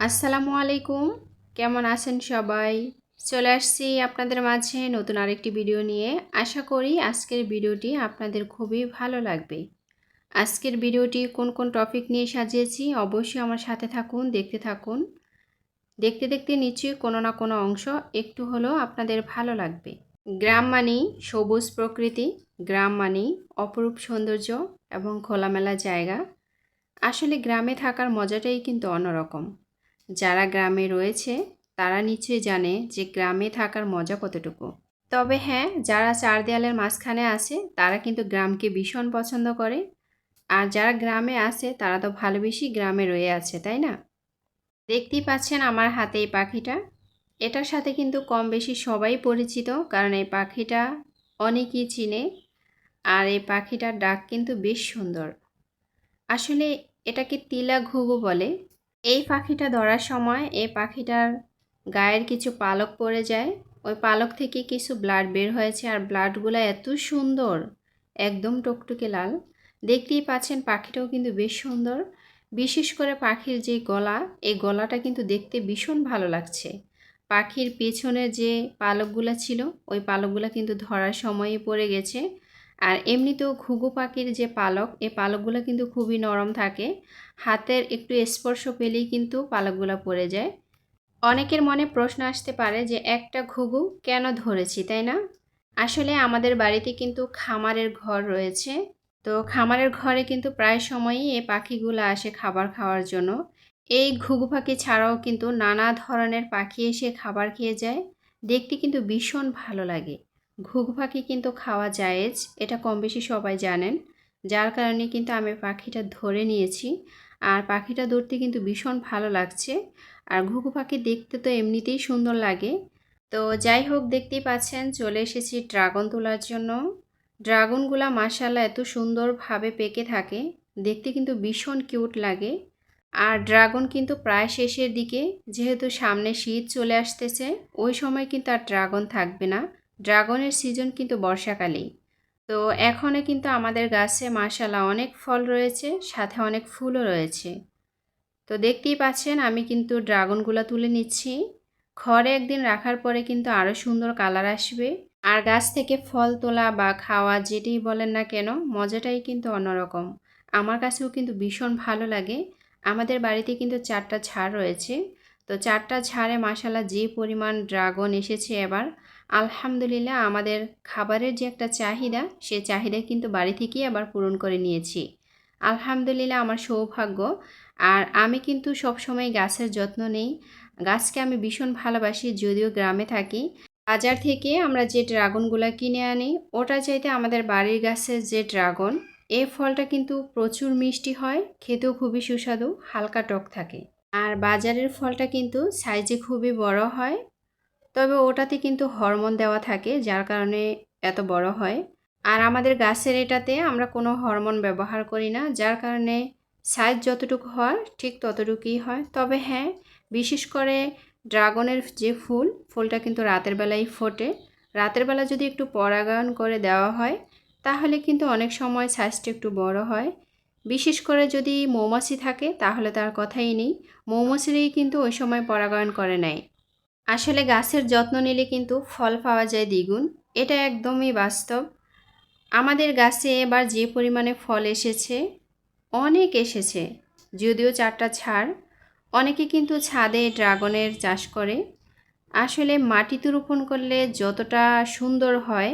আসসালামু আলাইকুম। কেমন আছেন সবাই? চলে আসছি আপনাদের মাঝে নতুন আরেকটি ভিডিও নিয়ে। আশা করি আজকের ভিডিওটি আপনাদের খুবই ভালো লাগবে। আজকের ভিডিওটি কোন কোন টপিক নিয়ে সাজিয়েছি অবশ্যই আমার সাথে থাকুন, দেখতে থাকুন। দেখতে দেখতে নিশ্চয়ই কোনো না কোনো অংশ একটু হলেও আপনাদের ভালো লাগবে। গ্রাম মানেই সবুজ প্রকৃতি, গ্রাম মানেই অপরূপ সৌন্দর্য এবং খোলামেলা জায়গা। আসলে গ্রামে থাকার মজাটাই কিন্তু অন্যরকম। যারা গ্রামে রয়েছে, তারা নিশ্চয়ই জানে যে গ্রামে থাকার মজা কতটুকু। তবে হ্যাঁ যারা চার দেয়ালের মাঝখানে আছে, তারা কিন্তু গ্রামকে ভীষণ পছন্দ করে। আর যারা গ্রামে আছে, তারা তো ভালোবেসেই গ্রামে রয়ে আছে, তাই না? দেখতেই পাচ্ছেন আমার হাতে এই পাখিটা। এটার সাথে কিন্তু কম বেশি সবাই পরিচিত, কারণ এই পাখিটা অনেকেই চিনে। আর এই পাখিটার ডাক কিন্তু বেশ সুন্দর। আসলে এটাকে তিলা ঘুঘু বলে। এই পাখিটা ধরার সময় এই পাখিটার গায়ের কিছু পালক পড়ে যায়। ওই পালক থেকে কিছু ব্লাড বের হয়েছে আর ব্লাডগুলো এত সুন্দর, একদম টকটকে লাল। দেখতেই পাচ্ছেন পাখিটাও কিন্তু বেশ সুন্দর। বিশেষ করে পাখির যে গলা, এই গলাটা কিন্তু দেখতে ভীষণ ভালো লাগছে। পাখির পেছনে যে পালকগুলো ছিল, ওই পালকগুলো কিন্তু ধরার সময়ই পড়ে গেছে। আর এমনিতেও ঘুঘু পাখির যে পালক, এই পালকগুলো কিন্তু খুবই নরম থাকে। হাতের একটু স্পর্শ পেলেই কিন্তু পালকগুলো পড়ে যায়। অনেকের মনে প্রশ্ন আসতে পারে যে, একটা ঘুঘু কেন ধরেছি, তাই না? আসলে আমাদের বাড়িতে কিন্তু খামারের ঘর রয়েছে। তো খামারের ঘরে কিন্তু প্রায় সময়ই এই পাখিগুলো আসে খাবার খাওয়ার জন্য। এই ঘুঘু পাখি ছাড়াও কিন্তু নানা ধরনের পাখি এসে খাবার খেয়ে যায়। দেখতে কিন্তু ভীষণ ভালো লাগে। ঘুঘু পাখি কিন্তু খাওয়া জায়েজ, এটা কম বেশি সবাই জানেন। যার কারণে কিন্তু আমি পাখিটা ধরে নিয়েছি। আর পাখিটা ধরতে কিন্তু ভীষণ ভালো লাগছে। আর ঘুঘু পাখি দেখতে তো এমনিতেই সুন্দর লাগে। তো যাই হোক, দেখতেই পাচ্ছেন, চলে এসেছি ড্রাগন তোলার জন্য। ড্রাগনগুলা মাসাল্লাহ এত সুন্দরভাবে পেকে থাকে, দেখতে কিন্তু ভীষণ কিউট লাগে। আর ড্রাগন কিন্তু প্রায় শেষের দিকে, যেহেতু সামনে শীত চলে আসতেছে, ওই সময় কিন্তু আর ড্রাগন থাকবে না। ড্রাগনের সিজন কিন্তু বর্ষাকালেই। তো এখনও কিন্তু আমাদের গাছে মাসালা অনেক ফল রয়েছে, সাথে অনেক ফুলও রয়েছে। তো দেখতেই পাচ্ছেন আমি কিন্তু ড্রাগনগুলো তুলে নিচ্ছি। ঘরে একদিন রাখার পরে কিন্তু আরও সুন্দর কালার আসবে। আর গাছ থেকে ফল তোলা বা খাওয়া যেটাই বলেন না কেন, মজাটাই কিন্তু অন্যরকম। আমার কাছেও কিন্তু ভীষণ ভালো লাগে। আমাদের বাড়িতে কিন্তু চারটা ঝাড় রয়েছে। তো চারটা ঝাড়ে মাসালা যে পরিমাণ ড্রাগন এসেছে এবার আলহামদুলিল্লাহ, আমাদের খাবারের যে একটা চাহিদা, সে চাহিদা কিন্তু বাড়ি থেকেই আবার পূরণ করে নিয়েছি। আলহামদুলিল্লাহ, আমার সৌভাগ্য। আর আমি কিন্তু সবসময় গাছের যত্ন নেই। গাছকে আমি ভীষণ ভালোবাসি, যদিও গ্রামে থাকি। বাজার থেকে আমরা যে ড্রাগনগুলো কিনে আনি, ওটা চাইতে আমাদের বাড়ির গাছের যে ড্রাগন, এ ফলটা কিন্তু প্রচুর মিষ্টি হয়, খেতেও খুবই সুস্বাদু, হালকা টক থাকে। আর বাজারের ফলটা কিন্তু সাইজে খুবই বড় হয়। তবে ওটাতে কিন্তু হরমোন দেওয়া থাকে, যার কারণে এত বড় হয়। আর আমাদের গাছের এটাতে আমরা কোনো হরমোন ব্যবহার করি না, যার কারণে সাইজ যতটুকু হয়, ঠিক ততটুকুই হয়। তবে হ্যাঁ বিশেষ করে ড্রাগনের যে ফুল, ফুলটা কিন্তু রাতের বেলায় ফোটে। রাতের বেলা যদি একটু পরাগায়ন করে দেওয়া হয়, তাহলে কিন্তু অনেক সময় সাইজটা একটু বড় হয়। বিশেষ করে যদি মৌমাছি থাকে, তাহলে তার কথাই নেই। মৌমাছিরই কিন্তু ওই সময় পরাগায়ন করে নেয়। আসলে গাছের যত্ন নিলে কিন্তু ফল পাওয়া যায় দ্বিগুণ। এটা একদমই বাস্তব। আমাদের গাছে এবার যে পরিমাণে ফল এসেছে, অনেক এসেছে, যদিও চারটা ছাড়। অনেকে কিন্তু ছাদে ড্রাগনের চাষ করে। আসলে মাটিতে রোপণ করলে যতটা সুন্দর হয়,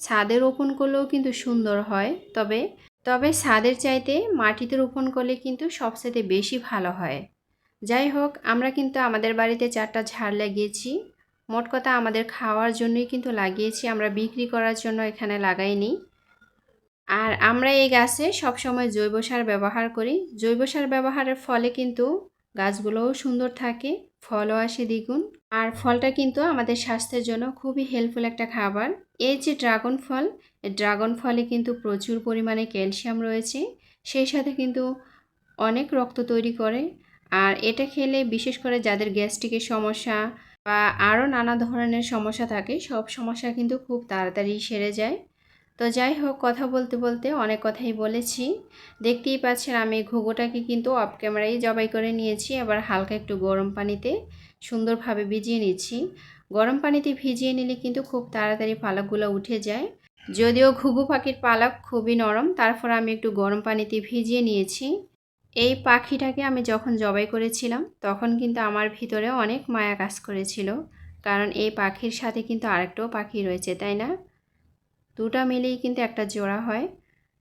ছাদে রোপণ করলেও কিন্তু সুন্দর হয়, তবে তবে ছাদের চাইতে মাটিতে রোপণ করলে কিন্তু সবচেয়ে বেশি ভালো হয়। যাই হোক, আমরা কিন্তু আমাদের বাড়িতে চারটা ঝাড় লাগিয়েছি। মোট কথা আমাদের খাওয়ার জন্যই কিন্তু লাগিয়েছি, আমরা বিক্রি করার জন্য এখানে লাগাইনি। আর আমরা এই গাছে সবসময় জৈব সার ব্যবহার করি। জৈব সার ব্যবহারের ফলে কিন্তু গাছগুলোও সুন্দর থাকে, ফলও আসে দ্বিগুণ। আর ফলটা কিন্তু আমাদের স্বাস্থ্যের জন্য খুবই হেল্পফুল একটা খাবার। এই যে ড্রাগন ফল ড্রাগন ফলে কিন্তু প্রচুর পরিমাণে ক্যালসিয়াম রয়েছে। সেই সাথে কিন্তু অনেক রক্ত তৈরি করে। আর এটা খেলে বিশেষ করে যাদের গ্যাস্ট্রিকের সমস্যা বা আরও নানা ধরনের সমস্যা থাকে, সব সমস্যা কিন্তু খুব তাড়াতাড়ি সেরে যায়। তো যাই হোক, কথা বলতে বলতে অনেক কথাই বলেছি। দেখতেই পাচ্ছেন আমি ঘুঘুটাকে কিন্তু অফ ক্যামেরায় জবাই করে নিয়েছি। আবার হালকা একটু গরম পানিতে সুন্দরভাবে ভিজিয়ে নিচ্ছি। গরম পানিতে ভিজিয়ে নিলে কিন্তু খুব তাড়াতাড়ি পালকগুলো উঠে যায়। যদিও ঘুঘু পাখির পালক খুবই নরম, তারপর আমি একটু গরম পানিতে ভিজিয়ে নিয়েছি। এই পাখিটাকে আমি যখন জবাই করেছিলাম, তখন কিন্তু আমার ভিতরে অনেক মায়া কাজ করেছিল। কারণ এই পাখির সাথে কিন্তু আরেকটাও পাখি রয়েছে, তাই না? দুটা মিলেই কিন্তু একটা জোড়া হয়।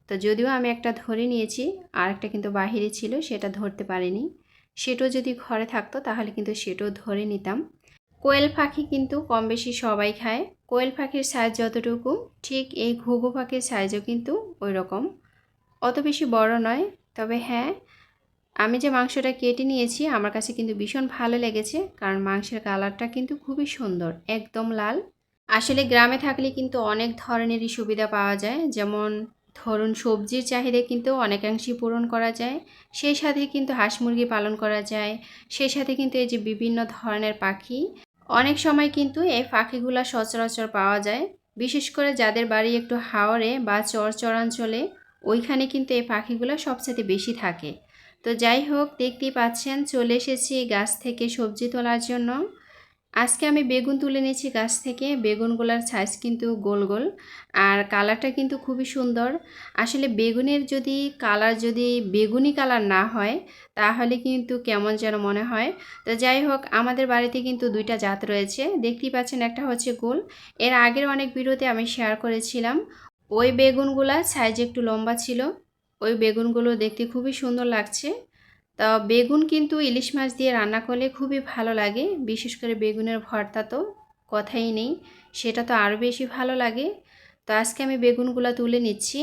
তো যদিও আমি একটা ধরে নিয়েছি আর একটা কিন্তু বাহিরে ছিল, সেটা ধরতে পারিনি। সেটাও যদি ঘরে থাকতো, তাহলে কিন্তু সেটাও ধরে নিতাম। কোয়েল পাখি কিন্তু কম বেশি সবাই খায়। কোয়েল পাখির সাইজ যতটুকু, ঠিক এই ঘুঘু পাখির সাইজও কিন্তু ওই রকম অত বেশি বড় নয়, তবে হ্যাঁ আমি যে মাংসটা কেটে নিয়েছি, আমার কাছে কিন্তু ভীষণ ভালো লেগেছে, কারণ মাংসের কালারটা কিন্তু খুবই সুন্দর, একদম লাল। আসলে গ্রামে থাকলে কিন্তু অনেক ধরনেরই সুবিধা পাওয়া যায়, যেমন ধরুন সবজির চাহিদা কিন্তু অনেকাংশেই পূরণ করা যায়, সেই সাথে কিন্তু হাঁস মুরগি পালন করা যায়, সেই সাথে কিন্তু এই যে বিভিন্ন ধরনের পাখি, অনেক সময় কিন্তু এই পাখিগুলো সচরাচর পাওয়া যায়, বিশেষ করে যাদের বাড়ি একটু হাওড়ে বা চর চরাঞ্চলে ওইখানে কিন্তু এই পাখিগুলো সবচেয়ে বেশি থাকে। তো যাই হোক, দেখতেই পাচ্ছেন, চলে এসেছি গাছ থেকে সবজি তোলার জন্য। আজকে আমি বেগুন তুলে নিয়েছি গাছ থেকে। বেগুনগুলার সাইজ কিন্তু গোল গোল। আর কালারটা কিন্তু খুবই সুন্দর। আসলে বেগুনের যদি কালার যদি বেগুনি কালার না হয়, তাহলে কিন্তু কেমন যেন মনে হয়। তো যাই হোক, আমাদের বাড়িতে কিন্তু দুইটা জাত রয়েছে। দেখতেই পাচ্ছেন, একটা হচ্ছে গোল। এর আগের অনেক ভিডিওতে আমি শেয়ার করেছিলাম। ওই বেগুনগুলা সাইজ একটু লম্বা ছিল। ওই বেগুনগুলো দেখতে খুবই সুন্দর লাগছে। তা বেগুন কিন্তু ইলিশ মাছ দিয়ে রান্না করলে খুবই ভালো লাগে। বিশেষ করে বেগুনের ভর্তা তো কথাই নেই, সেটা তো আরও বেশি ভালো লাগে। তো আজকে আমি বেগুনগুলো তুলে নিচ্ছি।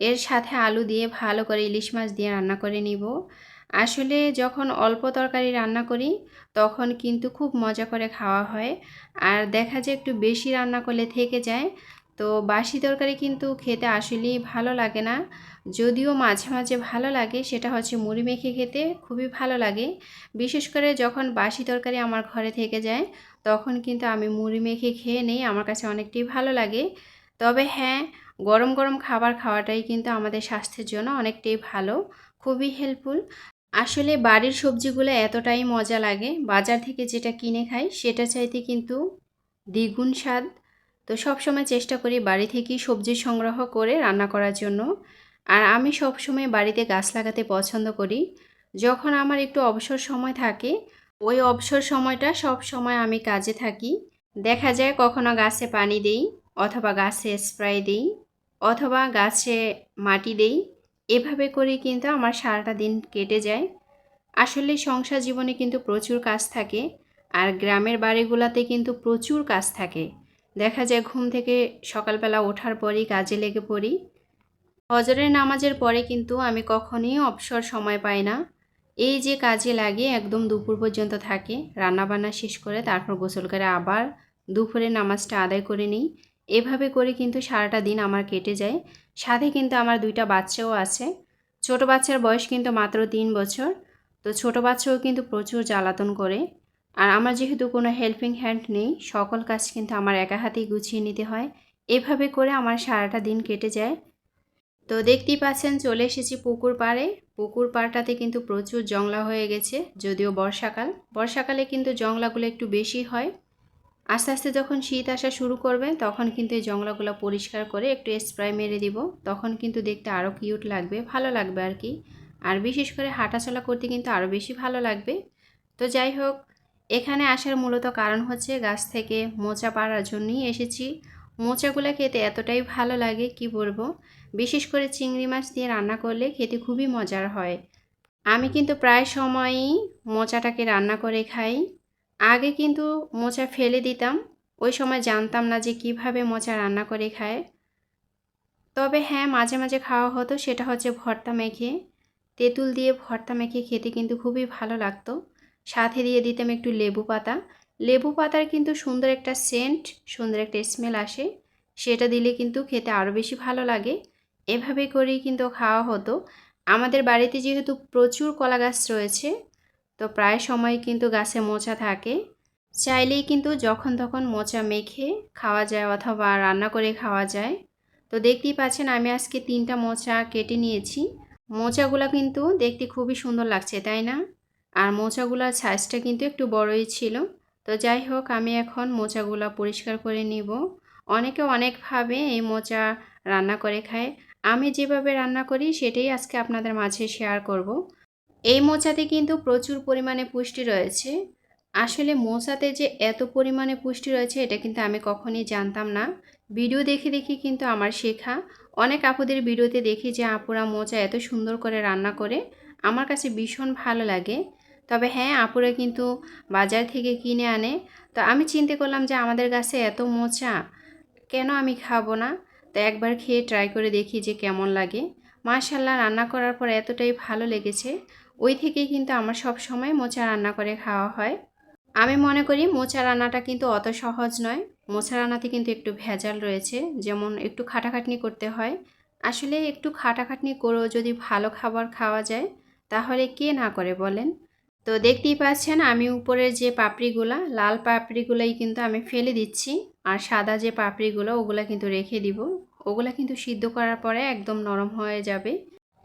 এর সাথে আলু দিয়ে ভালো করে ইলিশ মাছ দিয়ে রান্না করে নিব। আসলে যখন অল্প তরকারি রান্না করি, তখন কিন্তু খুব মজা করে খাওয়া হয়। আর দেখা যায় একটু বেশি রান্না করলে থেকে যায় তো বাসি তরকারি কিন্তু খেতে আসলেই ভালো লাগে না। যদিও মাঝে মাঝে ভালো লাগে, সেটা হচ্ছে মুড়ি মেখে খেতে খুবই ভালো লাগে। বিশেষ করে যখন বাসি তরকারি আমার ঘরে থেকে যায়, তখন কিন্তু আমি মুড়ি মেখে খেয়ে নেই, আমার কাছে অনেকটাই ভালো লাগে। তবে হ্যাঁ গরম গরম খাবার খাওয়াটাই কিন্তু আমাদের স্বাস্থ্যের জন্য অনেকটাই ভালো, খুবই হেল্পফুল আসলে বাড়ির সবজিগুলো এতটাই মজা লাগে, বাজার থেকে যেটা কিনে খাই, সেটা চাইতে কিন্তু দ্বিগুণ স্বাদ। তো সব সময় চেষ্টা করি বাড়ি থেকেই সবজি সংগ্রহ করে রান্না করার জন্য। আর আমি সব সময় বাড়িতে গাছ লাগাতে পছন্দ করি। যখন আমার একটু অবসর সময় থাকে, ওই অবসর সময়টা সব সময় আমি কাজে থাকি। দেখা যায় কখনো গাছে পানি দেই, অথবা গাছে স্প্রে দিই, অথবা গাছে মাটি দেই। এভাবে করে কিন্তু আমার সারাটা দিন কেটে যায়। আসলে সংসার জীবনে কিন্তু প্রচুর কাজ থাকে, আর গ্রামের বাড়িগুলোতে কিন্তু প্রচুর কাজ থাকে। দেখা যায় ঘুম থেকে সকালবেলা ওঠার পরই কাজে লেগে পড়ি। হজরের নামাজের পরে কিন্তু আমি কখনই অবসর সময় পাই না। এই যে কাজে লাগে, একদম দুপুর পর্যন্ত থাকে, রান্নাবান্না শেষ করে তারপর গোসল করে আবার দুপুরে নামাজটা আদায় করে নিই। এভাবে করে কিন্তু সারাটা দিন আমার কেটে যায়। সাথে কিন্তু আমার দুইটা বাচ্চাও আছে। ছোট বাচ্চার বয়স কিন্তু মাত্র তিন বছর। তো ছোট বাচ্চাও কিন্তু প্রচুর জ্বালাতন করে। আর আমার যেহেতু কোনো হেল্পিং হ্যান্ড নেই, সকল কাজ কিন্তু আমার একা হাতেই গুছিয়ে নিতে হয়। এভাবে করে আমার সারাটা দিন কেটে যায়। তো দেখতেই পাচ্ছেন, চলে এসেছি পুকুর পাড়ে। পুকুর পাড়টাতে কিন্তু প্রচুর জংলা হয়ে গেছে, যদিও বর্ষাকাল। বর্ষাকালে কিন্তু জংলাগুলো একটু বেশি হয়। আস্তে আস্তে যখন শীত আসা শুরু করবে, তখন কিন্তু এই জংলাগুলো পরিষ্কার করে একটু স্প্রে মেরে দিব। তখন কিন্তু দেখতে আরও কিউট লাগবে, ভালো লাগবে আর কি। আর বিশেষ করে হাঁটাচলা করতে কিন্তু আরও বেশি ভালো লাগবে। তো যাই হোক এখানে আসার মূলত কারণ হচ্ছে গাছ থেকে মোচা পাড়ার জন্যই এসেছি। মোচাগুলো খেতে এতটাই ভালো লাগে, কি বলব? বিশেষ করে চিংড়ি মাছ দিয়ে রান্না করলে খেতে খুবই মজার হয়। আমি কিন্তু প্রায় সময়ই মোচাটাকে রান্না করে খাই। আগে কিন্তু মোচা ফেলে দিতাম, ওই সময় জানতাম না যে কীভাবে মোচা রান্না করে খায়। তবে হ্যাঁ মাঝে মাঝে খাওয়া হতো, সেটা হচ্ছে ভর্তা মেখে। তেঁতুল দিয়ে ভর্তা মেখে খেতে কিন্তু খুবই ভালো লাগতো। সাথে দিয়ে দিতাম একটু লেবু পাতা। লেবু পাতার কিন্তু সুন্দর একটা সেন্ট সুন্দর একটা স্মেল আসে। সেটা দিলে কিন্তু খেতে আরও বেশি ভালো লাগে। এভাবে করেই কিন্তু খাওয়া হতো। আমাদের বাড়িতে যেহেতু প্রচুর কলা গাছ রয়েছে, তো প্রায় সময় কিন্তু গাছে মোচা থাকে। চাইলেই কিন্তু যখন তখন মোচা মেখে খাওয়া যায় অথবা রান্না করে খাওয়া যায়। তো দেখতেই পাচ্ছেন আমি আজকে তিনটা মোচা কেটে নিয়েছি। মোচাগুলো কিন্তু দেখতে খুবই সুন্দর লাগছে, তাই না? আর মোচাগুলোর সাইজটা কিন্তু একটু বড়ই ছিল। তো যাই হোক, আমি এখন মোচাগুলা পরিষ্কার করে নিব। অনেকে অনেকভাবে এই মোচা রান্না করে খায়। আমি যেভাবে রান্না করি, সেটাই আজকে আপনাদের মাঝে শেয়ার করব। এই মোচাতে কিন্তু প্রচুর পরিমাণে পুষ্টি রয়েছে। আসলে মোচাতে যে এত পরিমাণে পুষ্টি রয়েছে, এটা কিন্তু আমি কখনই জানতাম না। ভিডিও দেখে দেখে কিন্তু আমার শেখা। অনেক আপুদের ভিডিওতে দেখি যে আপুরা মোচা এত সুন্দর করে রান্না করে। আমার কাছে ভীষণ ভালো লাগে। তবে হ্যাঁ আপুরা কিন্তু বাজার থেকে কিনে আনে। তো আমি চিন্তা করলাম যে আমাদের গাছে এত মোচা, কেন আমি খাব না? তো একবার খেয়ে ট্রাই করে দেখি যে কেমন লাগে। মাশাল্লাহ রান্না করার পর এতটাই ভালো লেগেছে। ওই থেকেই কিন্তু আমার সব সময় মোচা রান্না করে খাওয়া হয়। আমি মনে করি মোচা রান্নাটা কিন্তু অত সহজ নয়। মোচা রান্নাতে কিন্তু একটু ভেজাল রয়েছে, যেমন একটু খাটাখাটনি করতে হয়। আসলে একটু খাটাখাটনি করেও যদি ভালো খাবার খাওয়া যায়, তাহলে কে না করে বলেন? তো দেখতেই পাচ্ছেন আমি উপরের যে পাপড়িগুলা, লাল পাপড়িগুলোই কিন্তু আমি ফেলে দিচ্ছি আর সাদা যে পাপড়িগুলো, ওগুলো কিন্তু রেখে দিব। ওগুলো কিন্তু সিদ্ধ করার পরে একদম নরম হয়ে যাবে।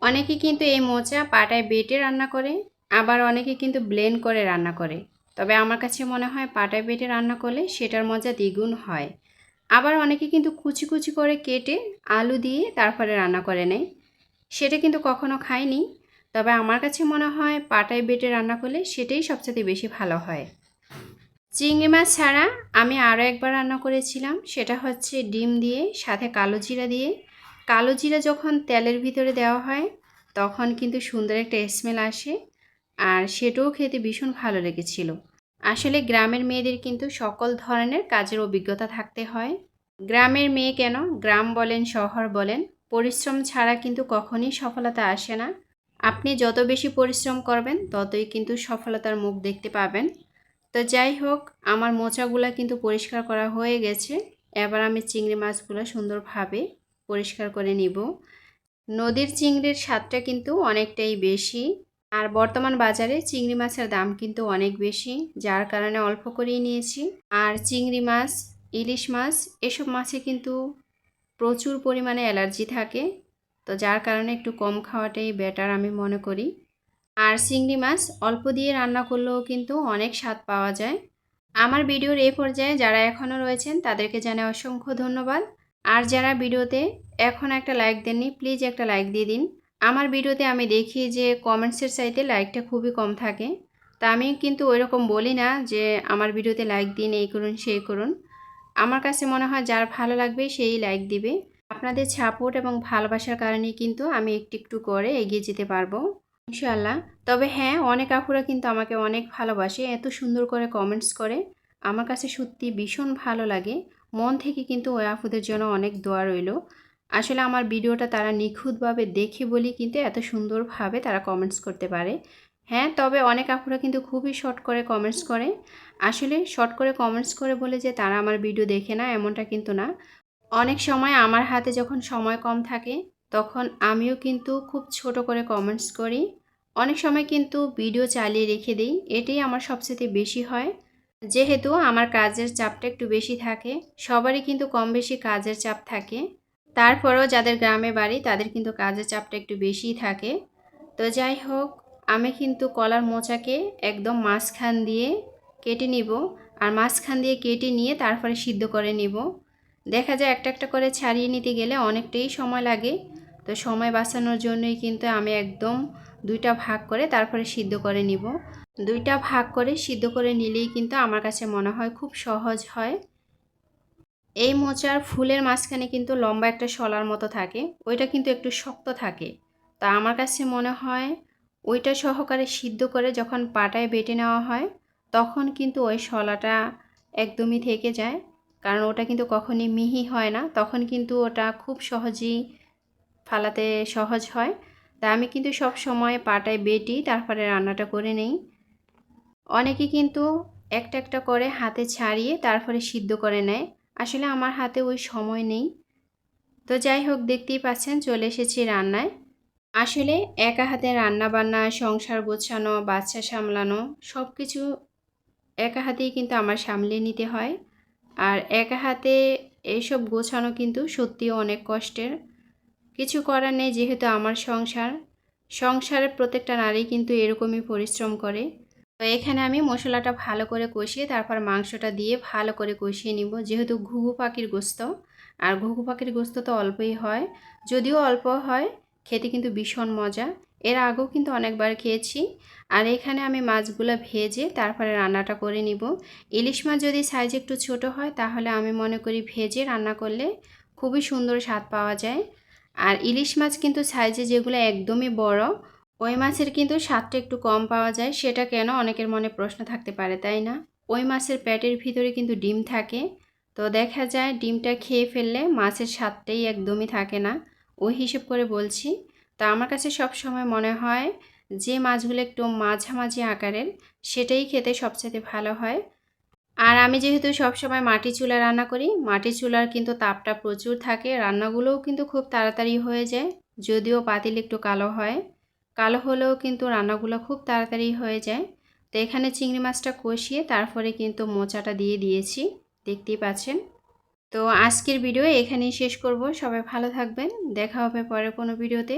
অনেকে কিন্তু এই মোচা পাটায় বেটে রান্না করে, আবার অনেকে কিন্তু ব্লেন্ড করে রান্না করে। তবে আমার কাছে মনে হয় পাটায় বেটে রান্না করলে সেটার মজা দ্বিগুণ হয়। আবার অনেকে কিন্তু কুচি কুচি করে কেটে আলু দিয়ে তারপরে রান্না করে নেয়। সেটা কিন্তু কখনো খাইনি। তবে আমার কাছে মনে হয় পাটায় বেটে রান্না করলে সেটাই সবচেয়ে বেশি ভালো হয়। চিংড়ি মাছ ছাড়া আমি আরও একবার রান্না করেছিলাম, সেটা হচ্ছে ডিম দিয়ে, সাথে কালো জিরা দিয়ে। কালো জিরা যখন তেলের ভিতরে দেওয়া হয়, তখন কিন্তু সুন্দর একটা স্মেল আসে আর সেটাও খেতে ভীষণ ভালো লেগেছিল। আসলে গ্রামের মেয়েদের কিন্তু সকল ধরনের কাজের অভিজ্ঞতা থাকতে হয়। গ্রামের মেয়ে কেন? গ্রাম বলেন, শহর বলেন, পরিশ্রম ছাড়া কিন্তু কখনই সফলতা আসে না। আপনি যত বেশি পরিশ্রম করবেন, ততই কিন্তু সফলতার মুখ দেখতে পাবেন। তো যাই হোক, আমার মোচাগুলো কিন্তু পরিষ্কার করা হয়ে গেছে। এবার আমি চিংড়ি মাছগুলো সুন্দরভাবে পরিষ্কার করে নিব। নদীর চিংড়ির স্বাদটা কিন্তু অনেকটাই বেশি। আর বর্তমান বাজারে চিংড়ি মাছের দাম কিন্তু অনেক বেশি, যার কারণে অল্প করেই নিয়েছি। আর চিংড়ি মাছ, ইলিশ মাছ, এসব মাছে কিন্তু প্রচুর পরিমাণে অ্যালার্জি থাকে। তো যার কারণে একটু কম খাওয়াটাই বেটার আমি মনে করি। আর চিংড়ি মাছ অল্প দিয়ে রান্না করলেও কিন্তু অনেক স্বাদ পাওয়া যায়। আমার ভিডিওর এ পর্যায়ে যারা এখনও রয়েছেন তাদেরকে জানাই অসংখ্য ধন্যবাদ। আর যারা ভিডিওতে এখন একটা লাইক দেননি প্লিজ একটা লাইক দিয়ে দিন। আমার ভিডিওতে আমি দেখি যে কমেন্টসের চাইতে লাইকটা খুবই কম থাকে। তা আমি কিন্তু ওই রকম বলি না যে আমার ভিডিওতে লাইক দিন, এই করুন, সেই করুন। আমার কাছে মনে হয় যার ভালো লাগবে সেই লাইক দিবে। আপনাদের সাপোর্ট এবং ভালোবাসার কারণে কিন্তু আমি একটু একটু করে এগিয়ে যেতে পারব ইনশাল্লাহ তবে হ্যাঁ অনেক আপুরা কিন্তু আমাকে অনেক ভালোবাসে, এত সুন্দর করে কমেন্টস করে। আমার কাছে সত্যি ভীষণ ভালো লাগে। মন থেকে কিন্তু ওই আপুদের জন্য অনেক দোয়া রইল। আসলে আমার ভিডিওটা তারা নিখুঁতভাবে দেখে বলি কিন্তু এত সুন্দরভাবে তারা কমেন্টস করতে পারে। হ্যাঁ তবে অনেক আপুরা কিন্তু খুবই শর্ট করে কমেন্টস করে। আসলে শর্ট করে কমেন্টস করে বলে যে তারা আমার ভিডিও দেখে না, এমনটা কিন্তু না। অনেক সময় আমার হাতে যখন সময় কম থাকে, তখন আমিও কিন্তু খুব ছোট করে কমেন্টস করি। অনেক সময় কিন্তু ভিডিও চালিয়ে রেখে দিই, এটাই আমার সবচেয়ে বেশি হয়। যেহেতু আমার কাজের চাপটা একটু বেশি থাকে, সবারই কিন্তু কম বেশি কাজের চাপ থাকে। তারপরেও যাদের গ্রামে বাড়ি, তাদের কিন্তু কাজের চাপটা একটু বেশিই থাকে। তো যাই হোক, আমি কিন্তু কলার মোচাকে একদম মাঝখান দিয়ে কেটে নিব। আর মাঝখান দিয়ে কেটে নিয়ে তারপরে সিদ্ধ করে নিব। দেখা যায় একটা একটা করে ছাড়িয়ে নিতে গেলে অনেকটাই সময় লাগে। তো সময় বাঁচানোর জন্যই কিন্তু আমি একদম দুইটা ভাগ করে তারপরে সিদ্ধ করে নিব। দুইটা ভাগ করে সিদ্ধ করে নিলেই কিন্তু আমার কাছে মনে হয় খুব সহজ হয়। এই মোচার ফুলের মাঝখানে কিন্তু লম্বা একটা শলার মতো থাকে, ওইটা কিন্তু একটু শক্ত থাকে। তা আমার কাছে মনে হয় ওইটা সহকারে সিদ্ধ করে যখন পাটায় বেটে নেওয়া হয়, তখন কিন্তু ওই শলাটা একদমই থেকে যায়। কারণ ওটা কিন্তু কখনই মিহি হয় না। তখন কিন্তু ওটা খুব সহজেই ফালাতে সহজ হয়। তা আমি কিন্তু সব সময় পাটায় বেটি, তারপরে রান্নাটা করে নেই। অনেকে কিন্তু একটা একটা করে হাতে ছাড়িয়ে তারপরে সিদ্ধ করে নেয়। আসলে আমার হাতে ওই সময় নেই। তো যাই হোক, দেখতেই পাচ্ছেন চলে এসেছি রান্নায়। আসলে একা হাতে রান্না বান্না, সংসার গোছানো, বাচ্চা সামলানো সব কিছু একা হাতেই কিন্তু আমার সামলে নিতে হয়। আর একা হাতে এইসব গোছানো কিন্তু সত্যিও অনেক কষ্টের। কিছু করার নেই যেহেতু আমার সংসার। সংসারের প্রত্যেকটা নারী কিন্তু এরকমই পরিশ্রম করে। তো এখানে আমি মশলাটা ভালো করে কষিয়ে, তারপর মাংসটা দিয়ে ভালো করে কষিয়ে নিব। যেহেতু ঘুঘু পাখির গোস্ত, আর ঘুঘু পাখির গোস্ত তো অল্পই হয়। যদিও অল্প হয়, খেতে কিন্তু ভীষণ মজা। এর আগেও কিন্তু অনেকবার খেয়েছি। আর এখানে আমি মাছগুলো ভেজে তারপরে রান্নাটা করে নিব। ইলিশ মাছ যদি সাইজ একটু ছোট হয়, তাহলে আমি মনে করি ভেজে রান্না করলে খুবই সুন্দর স্বাদ পাওয়া যায়। আর ইলিশ মাছ কিন্তু সাইজে যেগুলো একদমই বড়, ওই মাছের কিন্তু স্বাদটা একটু কম পাওয়া যায়। সেটা কেন অনেকের মনে প্রশ্ন থাকতে পারে, তাই না? ওই মাছের পেটের ভিতরে কিন্তু ডিম থাকে। তো দেখা যায় ডিমটা খেয়ে ফেললে মাছের স্বাদটাই একদমই থাকে না। ওই হিসেব করে বলছি। তো আমার কাছে সব সময় মনে হয় যে মাছগুলো একটু মাঝামাঝি আকারের, সেটাই খেতে সবচেয়ে ভালো হয়। আর আমি যেহেতু সবসময় মাটি চুলা রান্না করি, মাটি চুলার কিন্তু তাপটা প্রচুর থাকে, রান্নাগুলোও কিন্তু খুব তাড়াতাড়ি হয়ে যায়, যদিও পাতিল একটু কালো হয়। কালো হলেও কিন্তু রান্নাগুলো খুব তাড়াতাড়ি হয়ে যায়। তো এখানে চিংড়ি মাছটা কষিয়ে তারপরে কিন্তু মোচাটা দিয়ে দিয়েছি, দেখতেই পাচ্ছেন। তো আজকের ভিডিও এখানেই শেষ করব, সবাই ভালো থাকবেন, দেখা হবে পরে কোনো ভিডিওতে।